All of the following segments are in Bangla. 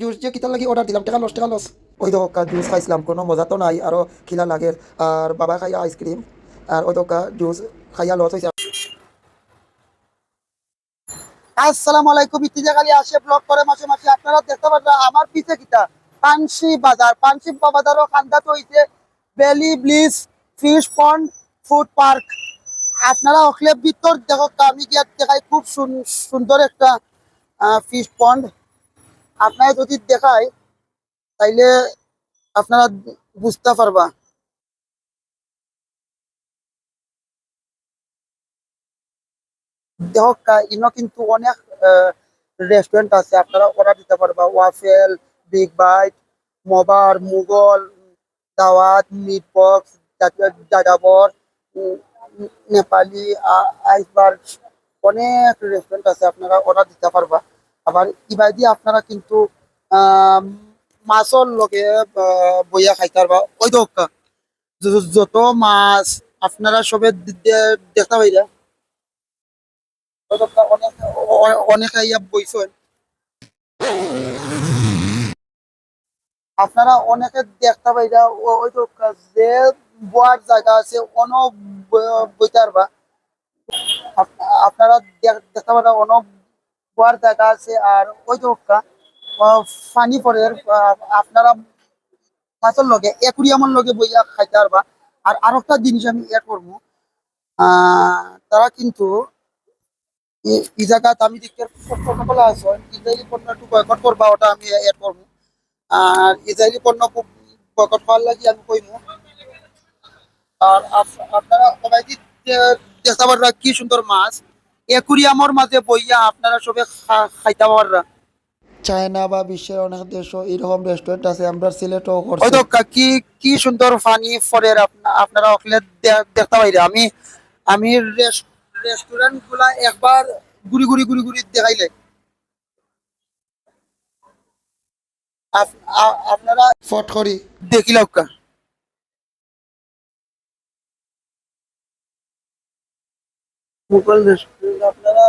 জুস যে লাগি অর্ডার দিলাম, টাকা লস টাকা লস ওই দোকা জুস খাইছিলাম, কোনো মজা তো নাই, আরও খিলা লাগে, আর বাবা খাইয়া আইসক্রিম আর ওই দোকা জুস খাইয়া লস হয়েছে আসসালামু আলাইকুম ইতিজা খালি আসে ব্লগ করে মাসে মাসে, আপনারা দেখতে পারেন আমার পিছে কিতা, পানসি বাজার, পানসি বাজারও খান্দা তো হইছে, belly bliss fish pond, food park. আপনারা ওখলে ভিতর দেখো, আমি গিয়া দেখাই, খুব সুন- সুন্দর একটা ফিশ পন্ড। আপনারা যদি দেখায়, তাইলে আপনারা বুঝতে পারবা। দেখো ইনো কিন্তু অনেক রেস্টুরেন্ট আছে, আপনারা অর্ডার দিতে পারবা। ওয়াফেল বিগ বাইট মোবার মুঘল দাওয়াত মিট বক্স দাদাবর নেপালি আইসবার্গ অনেক রেস্টুরেন্ট আছে, আপনারা অর্ডার দিতে পারবা। আবার ইবাদি আপনারা কিন্তু মাছর লগে বইয়া খাইতার বা ওই তো যত মাছ, আপনারা সবে দেখতে তো অনেক অনেক ইয়া আপনারা অনেকে দেখতে পাইরা ওই তো যে বয়ার জায়গা আছে অন বইতে পারবা আপ- আপনারা দেখ- দেখতে পারা অন বয়ার জায়গা আছে আর ওই তো ফানি পরে আপনারা মাছের লগে একুরিয়ামের লগে বইয়া খাইতে পারবা। আর আরেকটা জিনিস আমি এড করব তারা কিন্তু এই- জায়গাত আমি দেখতে প্রটোকল আছে ইসরায়েলি পণ্য একটু বয়কট করবা, ওটা আমি এড করব। আর ইসরায়েলি পণ্য বয়কট করার লাগি, আমি কইমু আর আপ- আপনারা সবাই কি দে- কি সুন্দর মাছ। একুরিয়ামর মাঝে বইয়া আপনারা সবে খা- খাইতে পাররা চায়না বা বিশ্বের অনেক দেশ এরকম রেস্টুরেন্ট আছে আমরা সিলেটও করছি। তো কি কি সুন্দর ফানি ফরের আপনারা দে- দেখতে পাইরা। আমি আমি রেস্টুরেন্টগুলা একবার ঘুরি ঘুরি ঘুরি ঘুরি দেখাইলে। আপনারা ফট করি। দেখিল মুঘল রেস্টুরেন্ট আপনারা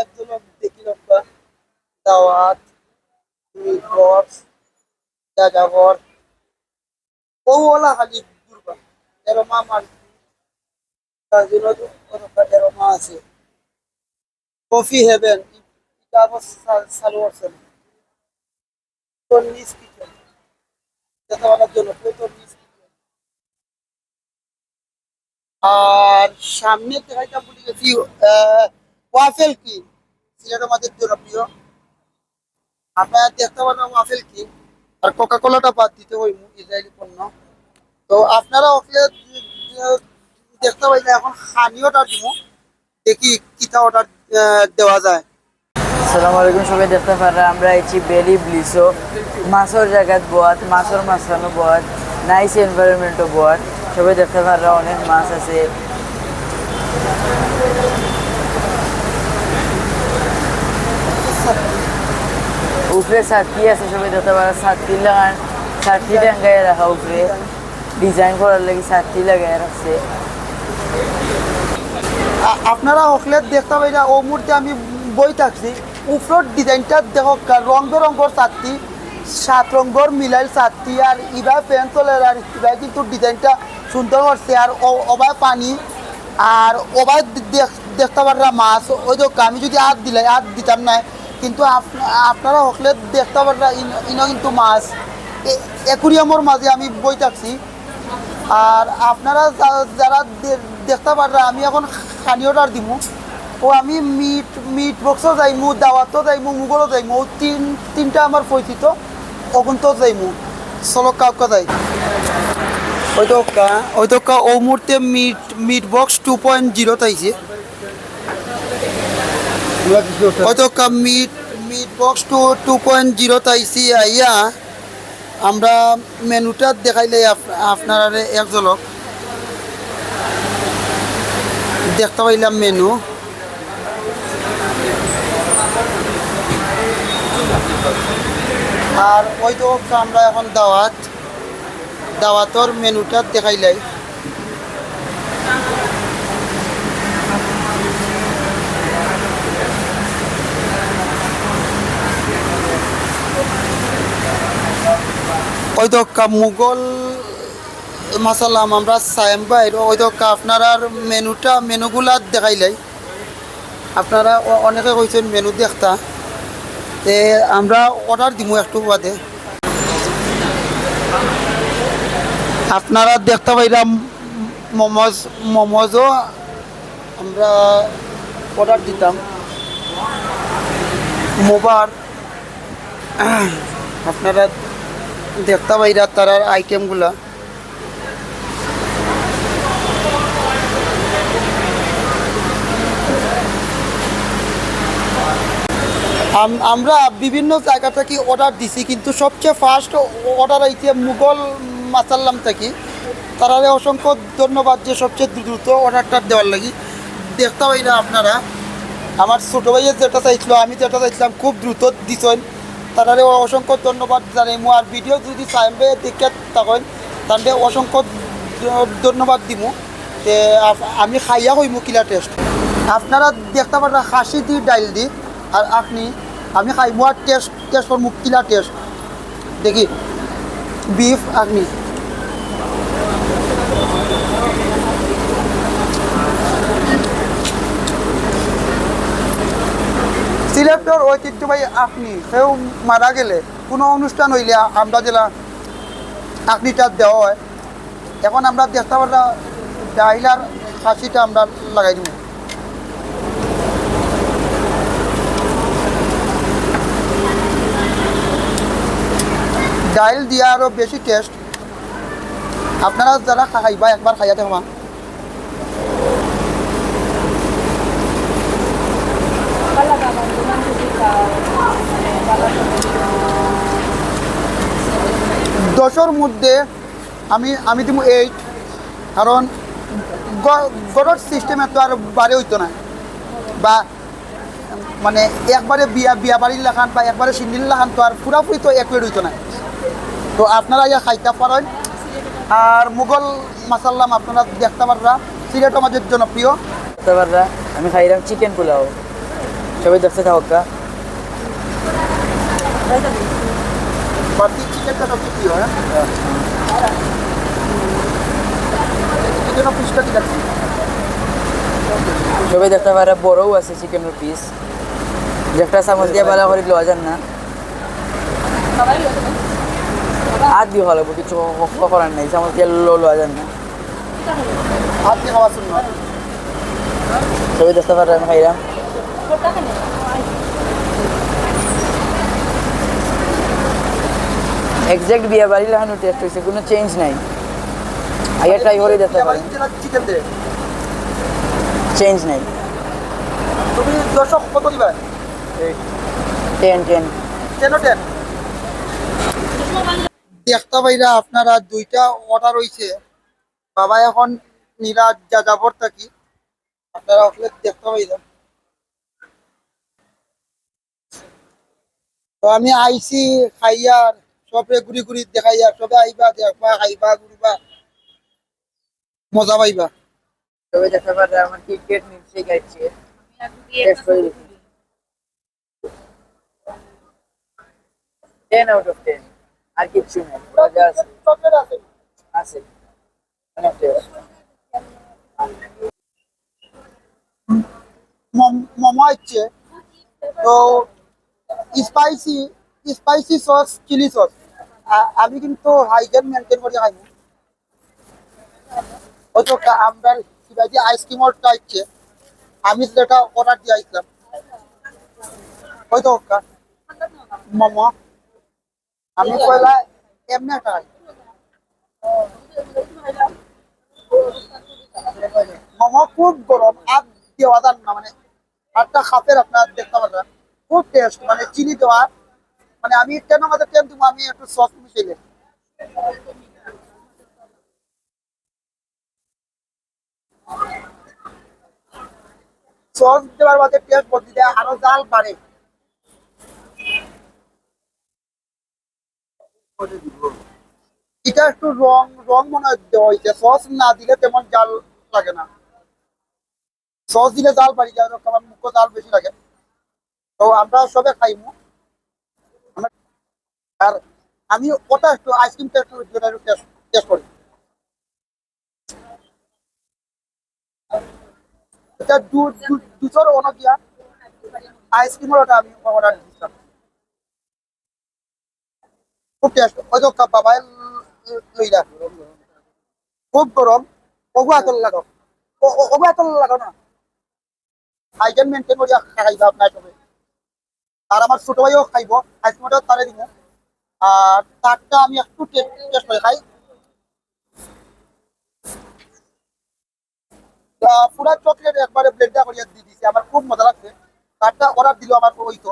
একজন দেখিল দাওয়াত বক্স যাযাবর ওলা খালি ঘুরবা এরমা মার কাজিনো এরমা আছে। কফি হেভেন এটা চালু আছে নিজ কিচেন। জন্য তোর নিজ কিচেন আর সামনে দেখাইটা বলি গেছি ওয়াফেল কি। সিলেট আমাদের জনপ্রিয় আপনারা দেখতে পারেন ওয়াফেল কি। আর কোকা কোলাটা বাদ দিতে হইব, ইসরায়েলি পণ্য। তো আপনারা ওকে দেখতে পাইলে এখন খানি অর্ডার দিব। দেখি কিতা অর্ডার দেওয়া যায়। আসসালামু আলাইকুম, সবাই দেখতে পারা আমরা আইছি বেলি ব্লিসো। মাছের জায়গাত বোয়াত, মাছের মাঝখানে বোয়াত, নাইস এনভায়রনমেন্টও বোয়াত। সবাই দেখতে পারা, অনেক মাছ আছে। উপরে ছাতি আছে সবাই দেখতে পারা ছাতি লাগান ছাতি টাঙ্গাই রাখা উপরে। ডিজাইন করার লাগি ছাতি লাগাই রাখছে। আপনারা ওখলে দেখতে পাইলে ও মুহূর্তে আমি বই থাকছি। উপর ডিজাইনটা দেখো রং বেরঙ্গর চারটি সাত রঙর মিলাইল চারটি আর ইবা পেন্সিলের আর ইবা কিন্তু ডিজাইনটা সুন্দর করছে আর ওবা পানি আর দেখ- দেখতে পাররা মাছ। ওই তো আমি যদি হাত দিলে হাত দিতাম না। কিন্তু আপ- আপনারা হকলে দেখতে পাররা ইন- কিন্তু মাছ। একুরিয়ামর মাঝে আমি বই থাকছি আর আপনারা যারা দেখতে পাররা, আমি এখন খানি অর্ডার দিব ও আমি মিট মিট বক্সও যাইমু, দাওয়াতও যাইমু, মুগলও যাইমু। তিন তিনটা আমার পরিচিত অগুন্ত যাইমু। চলো কাউকা যাই। Box two point box two two point আইয়া আমরা মেনুটা দেখাইলে আপ- আপনারা এক দেখতে পাইলাম মেনু। আর ওই তো আমরা এখন দাওয়াত। দাওয়াতর মেনুটা দেখাইলাই ওই তো কা- মুঘল মাসালাম, আমরা সায়েম বাইর ওই তো কা- আপনারা মেনুটা, মেনুগুলা দেখাইলাই আপনারা অনেকে কইছেন মেনু দেখতা। তে আমরা অর্ডার দিব একটু বাদে। আপনারা দেখতে পাইলাম মোমোজ, মোমোজও আমরা অর্ডার দিতাম। মোবার, আপনারা দেখতে পাইরা তারার আইটেমগুলা আম- আমরা বিভিন্ন জায়গা থেকে অর্ডার দিছি, কিন্তু সবচেয়ে ফার্স্ট অর্ডার আইছে মুঘল মাসাল্লাম থাকি। তারারে অসংখ্য ধন্যবাদ যে সবচেয়ে দ্রুত অর্ডারটা দেওয়ার লাগি। দেখতে পাই না আপনারা। আমার ছোটো ভাইয়ের যেটা চাইছিল, আমি যেটা চাইছিলাম, খুব দ্রুত দিছেন। তারারে অসংখ্য ধন্যবাদ জানাই। আর ভিডিও যদি চাইবে, দেখে থাকেন, তাহলে অসংখ্য ধন্যবাদ আপ- আমি খাইয়া হইমু কিলা টেস্ট আপনারা দেখতে পারেন খাসি দি, ডাইল দি, আর আপনি আমি খাইমু আর টেস্ট টেস্ট করব কিলা টেস্ট দেখি। বিফ আপনি সিলেক্টর ঐতিহ্যবাহী আপনি সেও মারা গেলে কোনো অনুষ্ঠান হইলে আমরা জেলা আপনিটা দেওয়া হয়। এখন আমরা পারা ডাইলার খাসিটা আমরা লাগাই দিব। ডাইল দিয়া আরও বেশি টেস্ট আপনারা যারা খাইবা, একবার খাইয়া দেখবা দশর মধ্যে আমি আমি দিব এইট কারণ গড়র সিস্টেমে তো আর বাড়ি হইতো না। বা মানে একবারে বিয়া বিয়া বাড়ির লাখান বা একবারে সিন্দিল লাখান তো আর পুরাপুরি তো এক হইতো না। তো আপনারা ইয়া খাইতে পারেন। আর মুঘল মাসাল্লাম আপনারা দেখতে পাররা সিলেট আমাদের জনপ্রিয়। দেখতে পাররা আমি খাইলাম চিকেন পোলাও। সবাই দেখতে থাকা বাড়তি চিকেনটা সবচেয়ে প্রিয় হ্যাঁ আছে। সবাই দেখতে পারে বড়ও আছে চিকেনের পিস একটা চামচ দিয়ে ভালো করে লওয়া যান না। আর দিয়ে ভালো কিছু ক- করার নেই চামচ দিয়ে লো- যান না হাত দিয়ে খাওয়া শুনুন সবাই দেখতে পারে আমি খাইলাম এক্সাক্ট বিয়ে বাড়ি লাগানো টেস্ট হয়েছে কোনো চেঞ্জ নাই। আগে ট্রাই করে দেখতে পারেন। চেঞ্জ নাই। তুমি দর্শক কত দিবা? টেন টেন কেন টেন দেখতে পাইরা আপনারা দুইটা অর্ডার হইছে। বাবা এখন নিরা যা যাবর থাকি। আপনারা আসলে দেখতে পাইরা। তো আমি আইছি খাইয়ার সবে ঘুরি ঘুরি দেখাইয়া সবে আইবা দেখবা খাইবা ঘুরবা মজা পাইবা। দেখতে পারে আমার ক্রিকেট করে দেখি টেন আউট অফ টেন আর কিচ্ছু নেই। আছে। মম- হচ্ছে, তো spicy spicy sauce chilli sauce আমি কিন্তু হাইজেন মেনটেন করে খাই হয়তো কা- আমরা কিবা যে আইসক্রিমটা হচ্ছে, আমি যেটা অর্ডার দিয়ে আসলাম। হয়তো কা- মোমো। আমি পয়লা এমনি খুব গরম, আর দেওয়া না মানে খাপের আপনার দেখতে পারবেন খুব টেস্ট মানে চিনি দেওয়া। মানে আমি কেন আমাদের টেন দিব? আমি একটু সস মিশাইলে সস দেওয়ার বাদে টেস্ট বদলে দেয়, আরও জাল বাড়ে। এটা একটু রং রং মনে দেওয়া হয়েছে। সস না দিলে তেমন জাল লাগে না। সস দিলে জাল বাড়ি যায় আমার মুখ জাল বেশি লাগে। তো আমরা সবে খাইমু। আর আমি ওটা একটু আইসক্রিম টেস্ট টেস্ট করি। এটা দুশোর অনেক আইসক্রিমের ওটা আমি অর্ডার দিচ্ছিলাম খুব গরম আর আমার ছোট ভাইও খাইব তারে আর তারটা আমি একটু খাই। পুরা চকলেট একবারে ব্লেন্ডা করিয়া দিয়ে দিছি। আমার খুব মজা লাগছে। তারটা অর্ডার দিল আমার ওই তো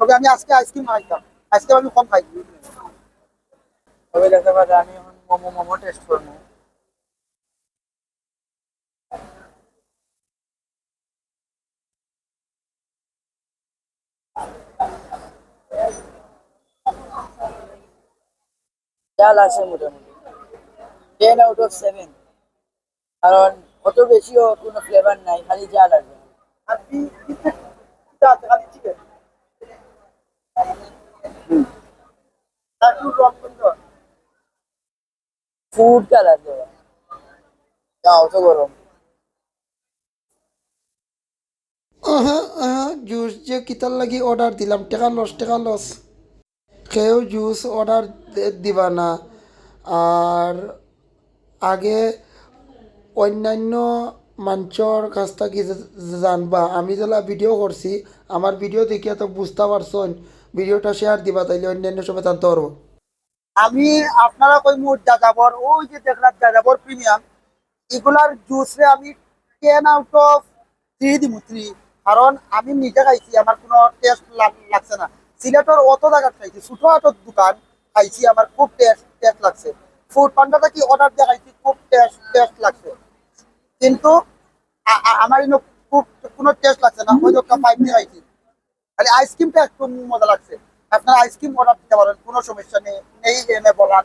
তবে আমি আজকে আইসক্রিম খাইতাম আইসক্রিম আমি কম খাই সবাই দেখতে পারে আমি এখন মোমো মোমো টেস্ট করব। জাল আছে মোটামুটি। টেন আউট অফ সেভেন কারণ অত বেশিও কোনো ফ্লেভার নাই, খালি জাল আছে। আর কি কিটা আছে খালি চিকেন একটু রং সুন্দর ফুড কালার দেওয়া অত গরম জুস যে কিতার লাগি অর্ডার দিলাম টাকা লস টাকা লস কেউ জুস অর্ডার দিবা না আর আগে অন্যান্য মানুষের কাছ থেকে জানবা আমি যেলা ভিডিও করছি আমার ভিডিও দেখিয়া তো বুঝতে পারছন ভিডিওটা শেয়ার দিবা তাইলে অন্যান্য সবাই জানতে পারব আমি আপনারা কই মুড যাযাবর, ওই যে দেখলাম যাযাবর প্রিমিয়াম এগুলার জুসরে আমি টেন আউট অফ থ্রি দিব থ্রি কারণ আমি নিজে খাইছি, আমার কোনো টেস্ট লাগছে না। সিলেটর অত জায়গায় খাইছি, ছোটো আটো দোকান খাইছি, আমার খুব টেস্ট টেস্ট লাগছে। ফুড পান্ডাটা কি অর্ডার দিয়ে খাইছি, খুব টেস্ট টেস্ট লাগছে। কিন্তু আমার ইনো খুব কোনো টেস্ট লাগছে না, ওই দোকান ফাইভ দিয়ে খাইছি। খালি আইসক্রিমটা একটু মজা লাগছে। আপনারা আইসক্রিম অর্ডার দিতে পারেন কোনো সমস্যা নেই। নেই এনে বলার